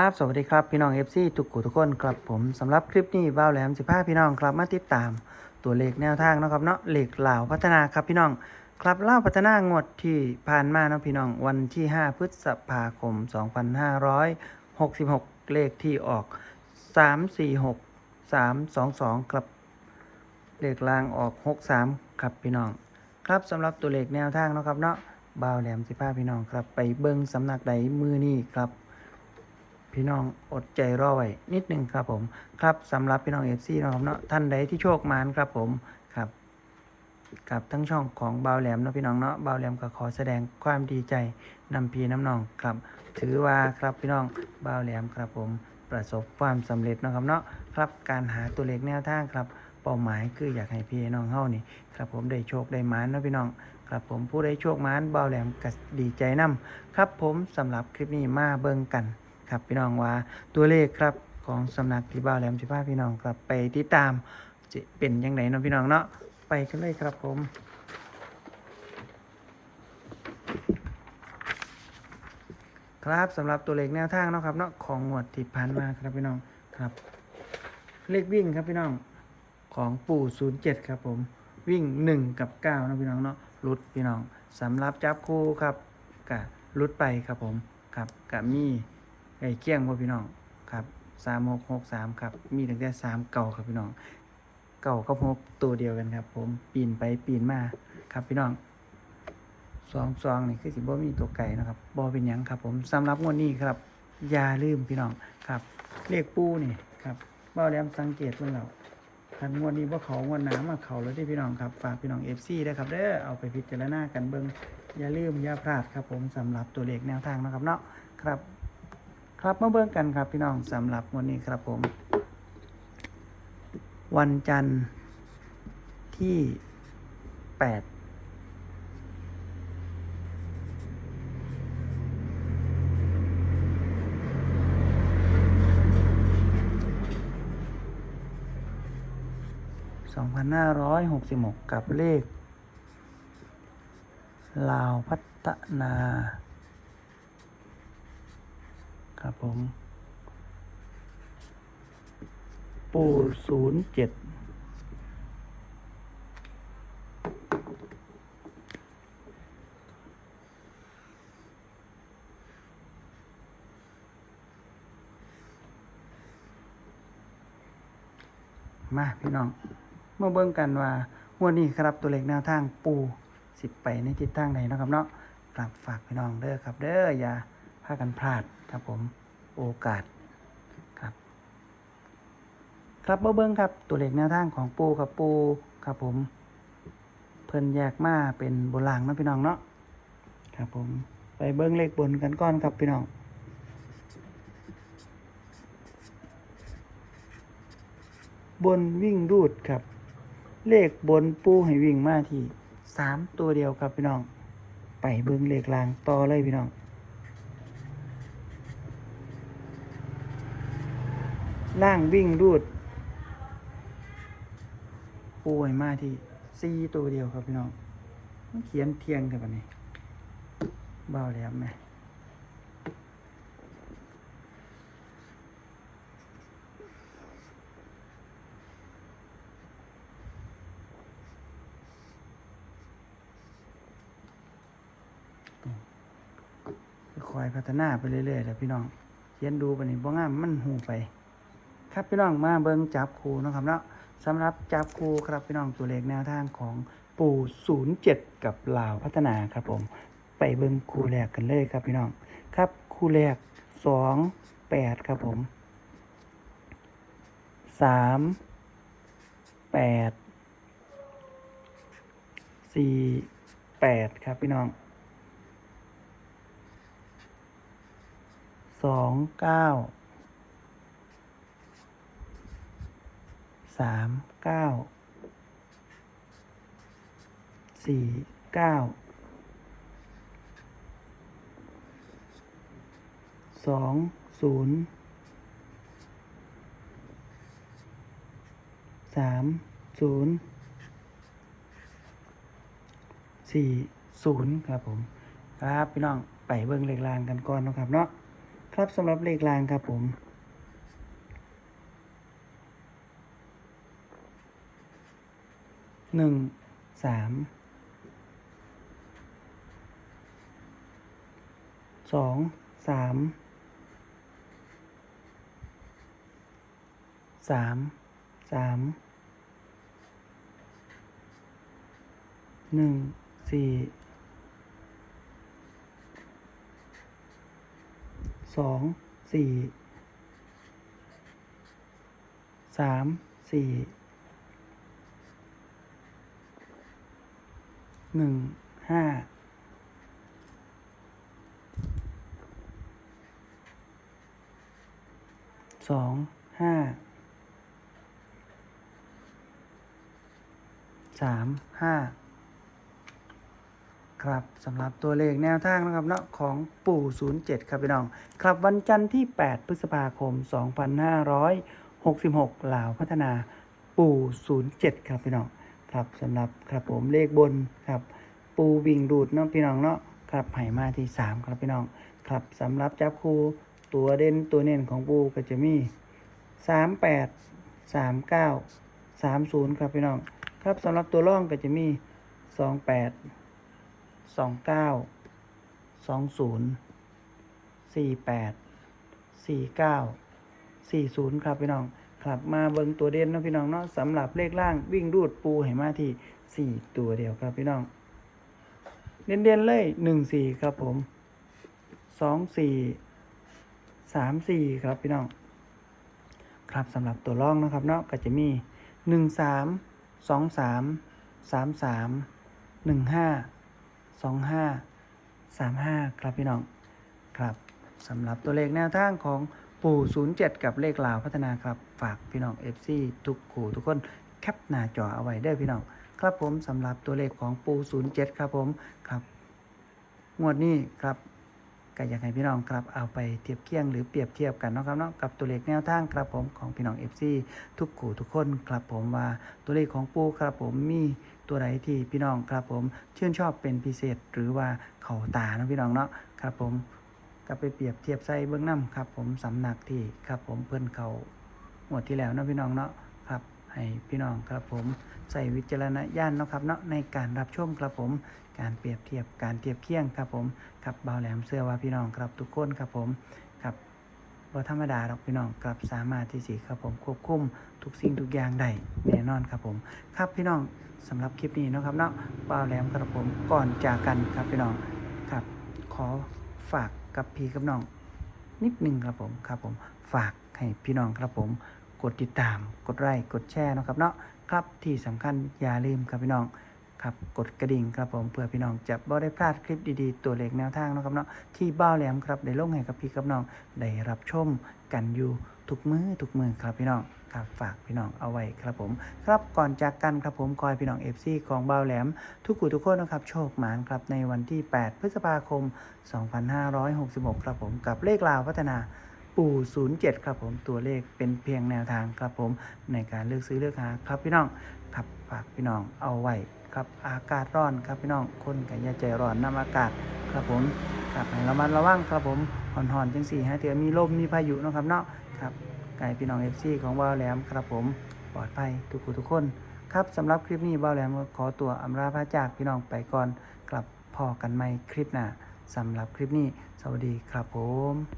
ครับสวัสดีครับพี่น้อง FC ทุกกูทุกคนครับผมสำหรับคลิปนี้บ้าวแหลม15พี่น้องครับมาติดตาม ตัวเลขแนวทางนะครับเนาะเลขเหล่าพัฒนาครับพี่น้องครับเล่าพัฒนางวดที่ผ่านมาเนาะพี่น้องวันที่ 5 พฤษภาคม 2566 เลขที่ออก 346 322ครับเลขล่างออก 63ครับพี่น้อง ครับสำหรับตัวเลขแนวทางนะครับเนาะบ่าวแหลม15พี่น้องครับไปเบิ่งสำนักใดมือนี้ครับ พี่น้องอดใจรอไว้นิดนึงครับผม ครับสำหรับพี่น้องเอฟซีนะครับเนาะท่านใดที่โชคมานครับผมครับกับทั้งช่องของบ่าวแหลมเนาะพี่น้องเนาะบ่าวแหลมก็ขอแสดงความดีใจนำพี่น้ำน้องครับ ถือว่าครับพี่น้องบ่าวแหลมครับผมประสบความสำเร็จนะครับเนาะครับการหาตัวเลขแนวทางครับเป้าหมายคืออยากให้พี่น้องเฮานี่ครับผมได้โชคได้หมานเนาะพี่น้องครับผมผู้ได้โชคมานบ่าวแหลมก็ดีใจนํครับผมสำหรับคลิปนี้มาเบิ่งกัน ครับพี่น้องว่าตัวเลขครับของสำนักที่บ้าวแหลมสิพาพี่น้องครับไปติดตามจะเป็นยังไงเนาะพี่น้องเนาะไปกันเลยครับผมครับสำหรับตัวเลขแนวทางเนาะครับเนาะของงวดที่ผ่านมาครับพี่น้องครับ เลขวิ่งครับพี่น้องของปู่07ครับผมวิ่ง1กับ9นะพี่น้องเนาะรุดพี่น้องสำหรับจับคู่ครับกะรุดไปครับผมครับกะมี ไอ้เกี้ยงพ่อพี่น้องครับสามหกหกสามครับ มีตั้งแต่สามเก่าครับพี่น้อง เก่ากับหกตัวเดียวกันครับ ผมปีนไปปีนมาครับพี่น้องสองซองนี่คือสิบ่มีตัวไก่นะครับบ่เป็นยังครับ ผมสำหรับงวดนี้ครับอย่าลืมพี่น้องครับเลขปูนี่ครับบ้าแหลมสังเกตเบิ่งแล้วคันงวดนี้บ่เขางวดน้ามาเขาแล้วที่พี่น้องครับฝากพี่น้อง FC ด้ครับเด้อเอาไปพิจารณากันเบิ่งอย่าลืมอย่าพลาดครับ ผมสำหรับตัวเลขแนวทางนะครับเนาะครับ ครับมาเบิ่งกันครับพี่น้องสำหรับวันนี้ครับผม วันจันทร์ที่แปดสองพันห้าร้อยหกสิบหกกับเลข ลาวพัฒนา ครับผม ปูศูนย์เจ็ดมาพี่น้องมาเบิ่งกันว่างวดนี้ครับตัวเลขแนวทางปูสิบไปในทิศทางไหนเนาะครับเนาะกลับฝากพี่น้องเด้อครับเด้ออย่า พากันพลาดครับผมโอกาสครับ ครับเบิ้งครับตัวเลขแนวทางของปูกับปูครับผม เพิ่นแยกมาเป็นบนล่างนะพี่น้องเนาะครับผมไปเบิ้งเลขบนกันก่อนครับพี่น้องบนวิ่งรูดครับ เลขบนปูให้วิ่งมาที่สามตัวเดียวครับพี่น้อง ไปเบิ้งเลขล่างต่อเลยพี่น้อง ล่างวิ่งรูดปูให้มาที่สี่ตัวเดียวครับพี่น้องมันเขียนเทียงกันปะนี่เบาแล้วไหมคอยพัฒนาไปเรื่อยๆแหล้วพี่น้องเขียนดูไปนี่บ่งามมันหูไป ครับพี่น้องมาเบิ่งจับคูนะครับเนาะสำหรับจับคูครับพี่น้องตัวเลขแนวทางของปู่07กับลาวพัฒนาครับผม ไปเบิ่งคู่แรกกันเลยครับพี่น้อง ครับคู่แรก2 8ครับผม3 8 4 8ครับพี่น้องสองเก้า สามเก้าสี่เก้าสองศูนย์สามศูนย์สี่ศูนย์ครับผม ครับ พี่น้อง ไปเบิ่งเลขลางกันก่อนนะครับเนาะครับสำหรับเลขรางครับผม หนึ่งสามสองสามสามสามหนึ่งสี่สองสี่สามสี่ หนึ่งห้าสองห้าสามห้าครับสำหรับตัวเลขแนวทางนะครับเนาะของปู่ 07 ครับพี่น้อง ครับวันจันทร์ที่ 8 พฤษภาคม 2566ลาวพัฒนาปู่ 07 ครับพี่น้อง ครับสำหรับครับผมเลขบนครับ ปูวิ่งดูดเนาะพี่น้องเนาะครับไห่มาที่สามครับพี่น้องครับสำหรับจับคู่ตัวเด่นตัวเน่นของปูก็จะมีสามแปดสามเก้าสามศูนย์ครับพี่น้องครับสำหรับตัวร่องก็จะมีสองแปดสองเก้าสองศูนย์สี่แปดสี่เก้าสี่ศูนย์ครับพี่น้อง ครับมาเบิ่งตัวเด่นเนาะพี่น้องเนาะสำหรับเลขล่างวิ่งรูดปูให้มาที่สี่ตัวเดียวครับพี่น้อง เด่นเด่นๆเลยหนึ่งสี่ครับผมสองสี่สามสี่ครับพี่น้อง ครับสำหรับตัวร่องนะครับเนาะก็จะมีหนึ่งสามสองสามสามสามหนึ่งห้าสองห้าสามห้าครับพี่น้อง ครับสำหรับตัวเลขแนวทางของ ปู่ 07 กับเลขลาวพัฒนาครับ ฝากพี่น้อง FC ทุกขู่ทุกคนแคปหน้าจอเอาไว้เด้พี่น้อง ครับผมสำหรับตัวเลขของปู07 ครับผมครับ งวดนี้ครับก็อยากให้พี่น้องครับเอาไปเทียบเคียงหรือเปรียบเทียบกันเนาะครับเนาะกับตัวเลขแนวทางครับผมของพี่น้อง FC ทุกขู่ทุกคนครับผมว่าตัวเลขของปูครับผมมีตัวใดที่พี่น้องครับผมชื่นชอบเป็นพิเศษหรือว่าเข่าตานะพี่น้องเนาะครับผม ก็ไปเปรียบเทียบใส่เบื้องน้ำครับ ผมสำนักที่ครับ ผมเพิ่อนเขางวดที่แล้วเนาะพี่น้องเนาะครับให้พี่น้องครับผมใส่วิจารณญาณเนาะครับเนาะในการรับชมครับผมการเปรียบเทียบการเทียบเคียงครับผมกับเบาแหลมเสื้อว่าพี่น้องครับทุกคนครับผมครับว่าธรรมดาหรอกพี่น้องครับสามารถที่สิครับผมควบคุมทุกสิ่งทุกอย่างได้แน่นอนครับผม ครับพี่น้องสำหรับคลิปนี้เนาะครับเนาะเบาแหลมครับผมก่อนจากกันครับพี่น้องครับ ขอฝาก กับพี่กับน้องนิดนึงครับผมครับผมฝากให้พี่น้องครับผม กดติดตาม กดไลค์กดแชร์นะครับเนาะครับที่สำคัญอย่าลืมครับพี่น้องครับกดกระดิ่งครับผมเพื่อพี่น้องจะบ่ได้พลาดคลิปดีๆ ตัวเลขแนวทางนะครับเนาะที่บ้าแหลมครับได้ลงให้กับพี่กับน้องได้รับชมกันอยู่ทุกมือทุกมือครับพี่น้อง ครับฝากพี่น้องเอาไว้ครับผม ครับก่อนจากกันครับผมคอยพี่น้อง FC ของบ้าแหลม ทุกผู้ทุกคนนะครับ โชคหมานครับในวันที่ 8 พฤษภาคม 2566 ครับผมกับเลขลาวพัฒนาปู่ 07 ครับผมตัวเลขเป็นเพียงแนวทางครับผมในการเลือกซื้อเลือกหาครับพี่น้องครับฝากพี่น้องเอาไว้ครับอากาศร้อนครับพี่น้องคนกันยาใจร้อนน้ำอากาศครับผมครับให้ระมัดระวังครับผมห่อนๆจังสี่ฮะเถื่อมีลมมีพายุนะครับเนาะครับ ไก่พี่น้องเอฟซีของว่าวแหลมครับผมปลอดภัยทุกคู่ทุกคน ครับสำหรับคลิปนี้ว่าวแหลมขอตัวอำลาพระจากพี่น้องไปก่อนกลับพอกันใหม่คลิปหน้าสำหรับคลิปนี้ สวัสดีครับผม